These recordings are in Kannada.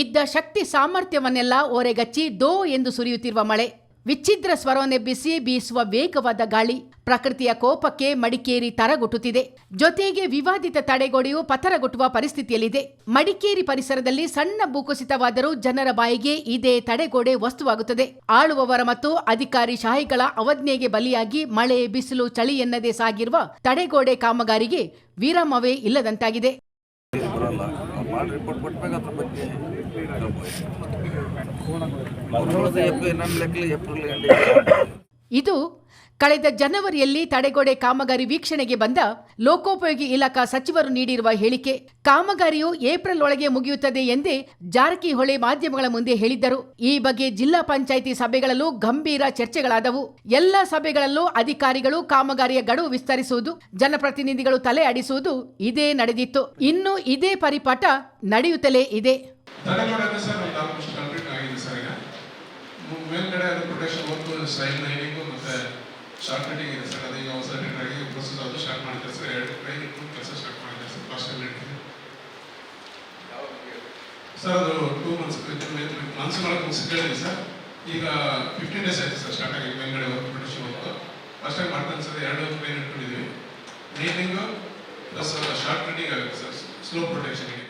ಇದ್ದ ಶಕ್ತಿ ಸಾಮರ್ಥ್ಯವನ್ನೆಲ್ಲ ಓರೆಗಚ್ಚಿ ದೋ ಎಂದು ಸುರಿಯುತ್ತಿರುವ ಮಳೆ. ವಿಚ್ಛಿದ್ರ ಸ್ವರವನ್ನೆಬ್ಬಿಸಿ ಬೀಸುವ ವೇಗವಾದ ಗಾಳಿ. ಪ್ರಕೃತಿಯ ಕೋಪಕ್ಕೆ ಮಡಿಕೇರಿ ತರಗುಟ್ಟುತ್ತಿದೆ. ಜೊತೆಗೆ ವಿವಾದಿತ ತಡೆಗೋಡೆಯು ಪತರಗುಟ್ಟುವ ಪರಿಸ್ಥಿತಿಯಲ್ಲಿದೆ. ಮಡಿಕೇರಿ ಪರಿಸರದಲ್ಲಿ ಸಣ್ಣ ಭೂಕುಸಿತವಾದರೂ ಜನರ ಬಾಯಿಗೆ ಇದೇ ತಡೆಗೋಡೆ ವಸ್ತುವಾಗುತ್ತದೆ. ಆಳುವವರ ಮತ್ತು ಅಧಿಕಾರಿ ಶಾಹಿಗಳ ಅವಜ್ಞೆಗೆ ಬಲಿಯಾಗಿ ಮಳೆ, ಬಿಸಿಲು, ಚಳಿ ಎನ್ನದೇ ಸಾಗಿರುವ ತಡೆಗೋಡೆ ಕಾಮಗಾರಿಗೆ ವಿರಾಮವೇ ಇಲ್ಲದಂತಾಗಿದೆ. ಬರಲ್ಲ ಮಾಡಿ ರಿಪೋರ್ಟ್ ಕೊಟ್ಟಾಗ ಅದ್ರ ಬಗ್ಗೆ ಮೊದಲದ ಏಪ್ರಿಲ್ ನನ್ನ ಲೆಕ್ಕಲಿ ಏಪ್ರಿಲ್ ಎಂಡಿಂಗ್ ಇದು ಕಳೆದ ಜನವರಿಯಲ್ಲಿ ತಡೆಗೋಡೆ ಕಾಮಗಾರಿ ವೀಕ್ಷಣೆಗೆ ಬಂದ ಲೋಕೋಪಯೋಗಿ ಇಲಾಖಾ ಸಚಿವರು ನೀಡಿರುವ ಹೇಳಿಕೆ. ಕಾಮಗಾರಿಯು ಏಪ್ರಿಲ್ ಒಳಗೆ ಮುಗಿಯುತ್ತದೆ ಎಂದೇ ಜಾರಕಿಹೊಳಿ ಮಾಧ್ಯಮಗಳ ಮುಂದೆ ಹೇಳಿದ್ದರು. ಈ ಬಗ್ಗೆ ಜಿಲ್ಲಾ ಪಂಚಾಯಿತಿ ಸಭೆಗಳಲ್ಲೂ ಗಂಭೀರ ಚರ್ಚೆಗಳಾದವು. ಎಲ್ಲ ಸಭೆಗಳಲ್ಲೂ ಅಧಿಕಾರಿಗಳು ಕಾಮಗಾರಿಯ ಗಡುವು ವಿಸ್ತರಿಸುವುದು, ಜನಪ್ರತಿನಿಧಿಗಳು ತಲೆ ಅಡಿಸುವುದು ಇದೇ ನಡೆದಿತ್ತು. ಇನ್ನು ಇದೇ ಪರಿಪಾಠ ನಡೆಯುತ್ತಲೇ ಇದೆ. ತಡೆಗೋಡೆ ಶಾರ್ಟ್ ಕಟಿಂಗ್ ಇದೆ ಸರ್ ಅದೀಗ ಹೊಸ ಆಗಿ ಪ್ರೊಸೆಸ್ ಅದು ಸ್ಟಾರ್ಟ್ ಮಾಡಿದ್ದಾರೆ ಸರ್ ಎರಡು ಟ್ರೈನ್ ಇಟ್ಟು ಕೆಲಸ ಸ್ಟಾರ್ಟ್ ಮಾಡಿದ್ದಾರೆ ಸರ್ ಫಾಸ್ಟ್ ಸರ್ ಅದು ಟೂ ಮಂತ್ಸ್ ಮಂತ್ಸ್ ಒಳಗೆ ಮುಗಿಸಿ ಕೇಳಿದೆ ಸರ್. ಈಗ ಫಿಫ್ಟೀನ್ ಡೇಸ್ ಆಯಿತು ಸರ್ ಸ್ಟಾರ್ಟ್ ಆಗಿ ಮೇಲ್ಗಡೆ ಪ್ರೊಡಕ್ಷನ್ ಪ್ರೊಟೆಕ್ಷನ್ ಹೋಗೋದು ಫಸ್ಟ್ ಟೈಮ್ ಮಾಡ್ತಾನೆ ಸರ್, ಎರಡು ಟ್ರೈನ್ ಇಟ್ಕೊಂಡಿದ್ದೀವಿ ಲೈನಿಂಗು ಪ್ಲಸ್ ಶಾರ್ಟ್ ಕಟಿಂಗ್ ಆಗುತ್ತೆ ಸರ್ ಸ್ಲೋ ಪ್ರೊಟೆಕ್ಷನ್ಗೆ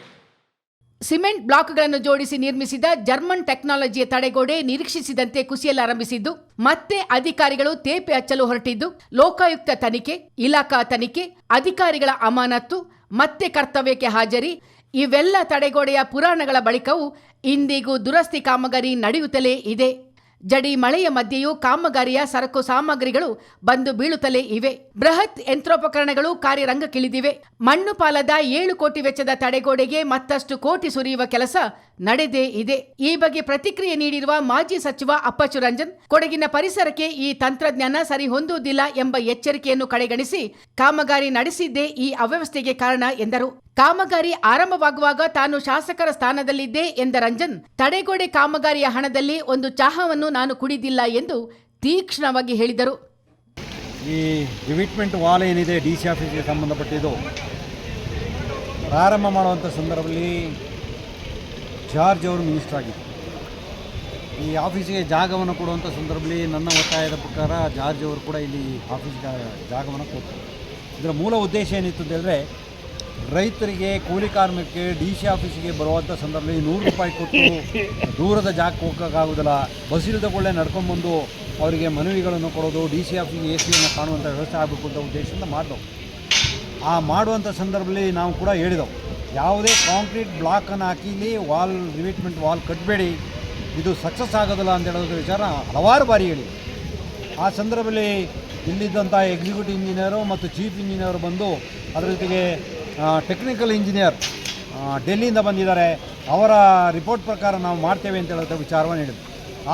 ಸಿಮೆಂಟ್ ಬ್ಲಾಕ್ಗಳನ್ನು ಜೋಡಿಸಿ ನಿರ್ಮಿಸಿದ ಜರ್ಮನ್ ಟೆಕ್ನಾಲಜಿಯ ತಡೆಗೋಡೆ ನಿರೀಕ್ಷಿಸಿದಂತೆ ಕುಸಿಯಲಾರಂಭಿಸಿದ್ದು ಮತ್ತೆ ಅಧಿಕಾರಿಗಳು ತೇಪೆ ಹಚ್ಚಲು ಹೊರಟಿದ್ದು, ಲೋಕಾಯುಕ್ತ ತನಿಖೆ, ಇಲಾಖಾ ತನಿಖೆ, ಅಧಿಕಾರಿಗಳ ಅಮಾನತ್ತು, ಮತ್ತೆ ಕರ್ತವ್ಯಕ್ಕೆ ಹಾಜರಿ, ಇವೆಲ್ಲ ತಡೆಗೋಡೆಯ ಪುರಾಣಗಳ ಬಳಿಕವೂ ಇಂದಿಗೂ ದುರಸ್ತಿ ಕಾಮಗಾರಿ ನಡೆಯುತ್ತಲೇ ಇದೆ. ಜಡಿ ಮಳೆಯ ಮಧ್ಯೆಯೂ ಕಾಮಗಾರಿಯ ಸರಕು ಸಾಮಗ್ರಿಗಳು ಬಂದು ಬೀಳುತ್ತಲೇ ಇವೆ. ಬೃಹತ್ ಯಂತ್ರೋಪಕರಣಗಳು ಕಾರ್ಯರಂಗಕ್ಕಿಳಿದಿವೆ. ಮಣ್ಣು ಪಾಲದ ಏಳು ಕೋಟಿ ವೆಚ್ಚದ ತಡೆಗೋಡೆಗೆ ಮತ್ತಷ್ಟು ಕೋಟಿ ಸುರಿಯುವ ಕೆಲಸ ನಡೆದೇ ಇದೆ. ಈ ಬಗ್ಗೆ ಪ್ರತಿಕ್ರಿಯೆ ನೀಡಿರುವ ಮಾಜಿ ಸಚಿವ ಅಪ್ಪಚ್ಚು ರಂಜನ್, ಕೊಡಗಿನ ಪರಿಸರಕ್ಕೆ ಈ ತಂತ್ರಜ್ಞಾನ ಸರಿ ಹೊಂದುವುದಿಲ್ಲ ಎಂಬ ಎಚ್ಚರಿಕೆಯನ್ನು ಕಡೆಗಣಿಸಿ ಕಾಮಗಾರಿ ನಡೆಸಿದ್ದೇ ಈ ಅವ್ಯವಸ್ಥೆಗೆ ಕಾರಣ ಎಂದರು. ಕಾಮಗಾರಿ ಆರಂಭವಾಗುವಾಗ ತಾನು ಶಾಸಕರ ಸ್ಥಾನದಲ್ಲಿದ್ದೆ ಎಂದ ರಂಜನ್, ತಡೆಗೋಡೆ ಕಾಮಗಾರಿಯ ಹಣದಲ್ಲಿ ಒಂದು ಚಹಾವನ್ನು ನಾನು ಕುಡಿದಿಲ್ಲ ಎಂದು ತೀಕ್ಷ್ಣವಾಗಿ ಹೇಳಿದರು. ಈ ರಿವಿಟ್ಮೆಂಟ್ ವಾಲ್ ಏನಿದೆ, ಡಿ ಸಿ ಆಫೀಸ್ಗೆ ಸಂಬಂಧಪಟ್ಟಿದ್ದು, ಪ್ರಾರಂಭ ಮಾಡುವಂಥ ಸಂದರ್ಭದಲ್ಲಿ ಜಾರ್ಜ್ ಅವರು ಮಿನಿಸ್ಟರ್ ಆಗಿದ್ದರು. ಈ ಆಫೀಸಿಗೆ ಜಾಗವನ್ನು ಕೊಡುವಂಥ ಸಂದರ್ಭದಲ್ಲಿ ನನ್ನ ಒತ್ತಾಯದ ಪ್ರಕಾರ ಜಾರ್ಜ್ ಅವರು ಕೂಡ ಇಲ್ಲಿ ಆಫೀಸ್ಗೆ ಜಾಗವನ್ನು ಕೊಡ್ತಾರೆ ಇದರ ಮೂಲ ಉದ್ದೇಶ ಏನಿತ್ತು ಅಂತ ಹೇಳಿದ್ರೆ ರೈತರಿಗೆ ಕೂಲಿ ಕಾರ್ಮಿಕರಿಗೆ ಡಿ ಸಿ ಆಫೀಸಿಗೆ ಬರುವಂಥ ಸಂದರ್ಭದಲ್ಲಿ ನೂರು ರೂಪಾಯಿ ಕೊಟ್ಟು ದೂರದ ಜಾಗಕ್ಕೆ ಹೋಗೋಕ್ಕಾಗೋದಿಲ್ಲ ಬಸ್ ಇಲ್ಲದಕೊಳ್ಳೆ ನಡ್ಕೊಂಡ್ಬಂದು ಅವರಿಗೆ ಮನವಿಗಳನ್ನು ಕೊಡೋದು, ಡಿ ಸಿ ಆಫೀಸಿಗೆ ಎ ಸಿಯನ್ನು ಕಾಣುವಂಥ ವ್ಯವಸ್ಥೆ ಆಗಬೇಕು ಅಂತ ಉದ್ದೇಶದಿಂದ ಮಾಡಿದವು. ಆ ಮಾಡುವಂಥ ಸಂದರ್ಭದಲ್ಲಿ ನಾವು ಕೂಡ ಹೇಳಿದೆವು. ಯಾವುದೇ ಕಾಂಕ್ರೀಟ್ ಬ್ಲಾಕನ್ನು ಹಾಕಿಲಿ ವಾಲ್ ರಿವಿಟ್ಮೆಂಟ್ ವಾಲ್ ಕಟ್ಟಬೇಡಿ ಇದು ಸಕ್ಸಸ್ ಆಗೋದಿಲ್ಲ ಅಂತ ಹೇಳೋದ್ರ ವಿಚಾರ ಹಲವಾರು ಬಾರಿ ಹೇಳಿ ಆ ಸಂದರ್ಭದಲ್ಲಿ ಇಲ್ಲಿದ್ದಂಥ ಎಕ್ಸಿಕ್ಯೂಟಿವ್ ಇಂಜಿನಿಯರು ಮತ್ತು ಚೀಫ್ ಇಂಜಿನಿಯರು ಬಂದು ಅದರ ಜೊತೆಗೆ ಟೆಕ್ನಿಕಲ್ ಇಂಜಿನಿಯರ್ ಡೆಲ್ಲಿಯಿಂದ ಬಂದಿದ್ದಾರೆ. ಅವರ ರಿಪೋರ್ಟ್ ಪ್ರಕಾರ ನಾವು ಮಾಡ್ತೇವೆ ಅಂತ ಹೇಳೋಂಥ ವಿಚಾರವನ್ನು ಹೇಳಿದ್ರು.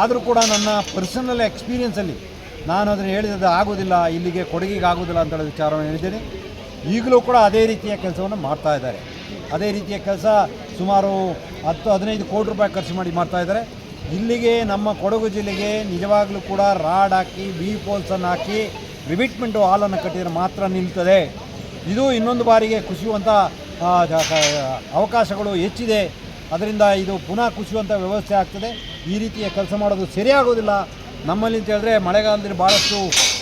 ಆದರೂ ಕೂಡ ನನ್ನ ಪರ್ಸನಲ್ ಎಕ್ಸ್ಪೀರಿಯನ್ಸಲ್ಲಿ ನಾನು ಅದನ್ನು ಹೇಳಿದ್ದು ಆಗೋದಿಲ್ಲ, ಇಲ್ಲಿಗೆ ಕೊಡಗಿಗೆ ಆಗೋದಿಲ್ಲ ಅಂತ ಹೇಳೋ ವಿಚಾರವನ್ನು ಹೇಳಿದ್ದೇನೆ. ಈಗಲೂ ಕೂಡ ಅದೇ ರೀತಿಯ ಕೆಲಸವನ್ನು ಮಾಡ್ತಾ ಇದ್ದಾರೆ. ಅದೇ ರೀತಿಯ ಕೆಲಸ ಸುಮಾರು ಹತ್ತು, ಹದಿನೈದು ಕೋಟಿ ರೂಪಾಯಿ ಖರ್ಚು ಮಾಡಿ ಮಾಡ್ತಾ ಇದ್ದಾರೆ. ಇಲ್ಲಿಗೆ ನಮ್ಮ ಕೊಡಗು ಜಿಲ್ಲೆಗೆ ನಿಜವಾಗಲೂ ಕೂಡ ರಾಡ್ ಹಾಕಿ ಬಿ ಪೋಲ್ಸನ್ನು ಹಾಕಿ ರಿವಿಟ್ಮೆಂಟು ಹಾಲನ್ನು ಕಟ್ಟಿದರೆ ಮಾತ್ರ ನಿಲ್ತದೆ. ಇದು ಇನ್ನೊಂದು ಬಾರಿಗೆ ಕುಸಿಯುವಂಥ ಅವಕಾಶಗಳು ಹೆಚ್ಚಿದೆ. ಅದರಿಂದ ಇದು ಪುನಃ ಕುಸಿಯುವಂಥ ವ್ಯವಸ್ಥೆ ಆಗ್ತದೆ. ಈ ರೀತಿಯ ಕೆಲಸ ಮಾಡೋದು ಸರಿಯಾಗೋದಿಲ್ಲ. ನಮ್ಮಲ್ಲಿ ಅಂತ ಹೇಳಿದ್ರೆ ಮಳೆಗಾಲದಲ್ಲಿ ಭಾಳಷ್ಟು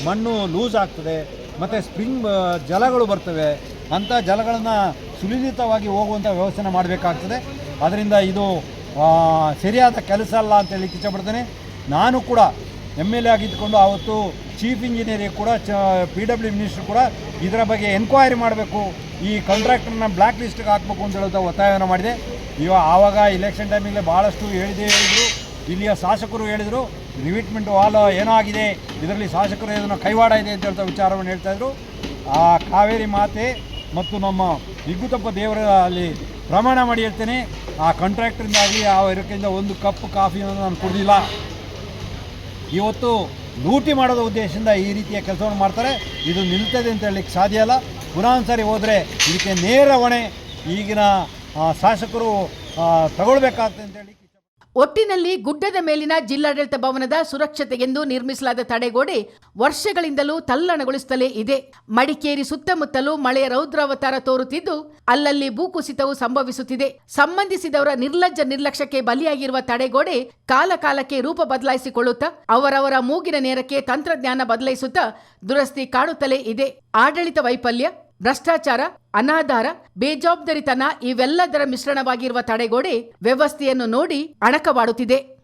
ಮಣ್ಣು ಲೂಸ್ ಆಗ್ತದೆ. ಮತ್ತು ಸ್ಪ್ರಿಂಗ್ ಜಲಗಳು ಬರ್ತವೆ. ಅಂಥ ಜಲಗಳನ್ನು ಸುಲಿತವಾಗಿ ಹೋಗುವಂಥ ವ್ಯವಸ್ಥೆನ ಮಾಡಬೇಕಾಗ್ತದೆ. ಅದರಿಂದ ಇದು ಸರಿಯಾದ ಕೆಲಸ ಅಲ್ಲ ಅಂತ ಹೇಳಿ ಇಚ್ಛಪಡ್ತೇನೆ ನಾನು ಕೂಡ ಎಂ ಎಲ್ ಎ ಆಗಿದ್ದುಕೊಂಡು ಆವತ್ತು ಚೀಫ್ ಇಂಜಿನಿಯರಿಗೆ ಕೂಡ, ಚ ಪಿ ಡಬ್ಲ್ಯೂ ಮಿನಿಸ್ಟ್ರು ಕೂಡ ಇದರ ಬಗ್ಗೆ ಎನ್ಕ್ವೈರಿ ಮಾಡಬೇಕು. ಈ ಕಾಂಟ್ರಾಕ್ಟರ್ನ ಬ್ಲ್ಯಾಕ್ ಲಿಸ್ಟ್ಗೆ ಹಾಕಬೇಕು ಅಂತ ಹೇಳುತ್ತಾ ಒತ್ತಾಯವನ್ನು ಮಾಡಿದೆ. ಇವಾಗ ಆವಾಗ ಇಲೆಕ್ಷನ್ ಟೈಮಿಗೆ ಭಾಳಷ್ಟು ಹೇಳಿದೆ ಹೇಳಿದರು. ಇಲ್ಲಿಯ ಶಾಸಕರು ಹೇಳಿದರು. ರಿವಿಟ್ಮೆಂಟ್ ವಾಲ್ ಏನೋ ಆಗಿದೆ. ಇದರಲ್ಲಿ ಶಾಸಕರು ಇದನ್ನು ಕೈವಾಡ ಇದೆ ಅಂತ ಹೇಳ್ತಾ ವಿಚಾರವನ್ನು ಹೇಳ್ತಾಯಿದ್ರು ಆ ಕಾವೇರಿ ಮಾತೆ ಮತ್ತು ನಮ್ಮ ಹಿಗ್ಗುತಪ್ಪ ದೇವರ ಅಲ್ಲಿ ಪ್ರಮಾಣ ಮಾಡಿ ಹೇಳ್ತೇನೆ. ಆ ಕಾಂಟ್ರಾಕ್ಟ್ರಿಂದಾಗಲಿ ಆ ಇರೋಕ್ಕಿಂತ ಒಂದು ಕಪ್ ಕಾಫಿಯನ್ನು ನಾನು ಕುಡಿದಿಲ್ಲ. ಇವತ್ತು ಲೂಟಿ ಮಾಡೋದ ಉದ್ದೇಶದಿಂದ ಈ ರೀತಿಯ ಕೆಲಸವನ್ನು ಮಾಡ್ತಾರೆ. ಇದು ನಿಲ್ತದೆ ಅಂತ ಹೇಳಲಿಕ್ಕೆ ಸಾಧ್ಯ ಅಲ್ಲ ಪುನಃ ಸಾರಿ ಹೋದರೆ ಇದಕ್ಕೆ ನೇರ ಹೊಣೆ ಈಗಿನ ಶಾಸಕರು ತಗೊಳ್ಬೇಕಾಗ್ತದೆ ಅಂತ ಹೇಳಿ ಒಟ್ಟಿನಲ್ಲಿ ಗುಡ್ಡದ ಮೇಲಿನ ಜಿಲ್ಲಾಡಳಿತ ಭವನದ ಸುರಕ್ಷತೆಗೆಂದು ನಿರ್ಮಿಸಲಾದ ತಡೆಗೋಡೆ ವರ್ಷಗಳಿಂದಲೂ ತಲ್ಲಣಗೊಳಿಸುತ್ತಲೇ ಇದೆ. ಮಡಿಕೇರಿ ಸುತ್ತಮುತ್ತಲೂ ಮಳೆಯ ರೌದ್ರಾವತಾರ ತೋರುತ್ತಿದ್ದು, ಅಲ್ಲಲ್ಲಿ ಭೂಕುಸಿತವು ಸಂಭವಿಸುತ್ತಿದೆ. ಸಂಬಂಧಿಸಿದವರ ನಿರ್ಲಜ್ಜ ನಿರ್ಲಕ್ಷ್ಯಕ್ಕೆ ಬಲಿಯಾಗಿರುವ ತಡೆಗೋಡೆ ಕಾಲಕಾಲಕ್ಕೆ ರೂಪ ಬದಲಾಯಿಸಿಕೊಳ್ಳುತ್ತಾ, ಅವರವರ ಮೂಗಿನ ನೇರಕ್ಕೆ ತಂತ್ರಜ್ಞಾನ ಬದಲಾಯಿಸುತ್ತಾ ದುರಸ್ತಿ ಕಾಣುತ್ತಲೇ ಇದೆ. ಆಡಳಿತ ವೈಫಲ್ಯ ಭ್ರಷ್ಟಾಚಾರ ಅನಾಧಾರ ಬೇಜವಾಬ್ದಾರಿತನ ಇವೆಲ್ಲದರ ಮಿಶ್ರಣವಾಗಿರುವ ತಡೆಗೋಡೆ ವ್ಯವಸ್ಥೆಯನ್ನು ನೋಡಿ ಅಣಕವಾಡುತ್ತಿದೆ.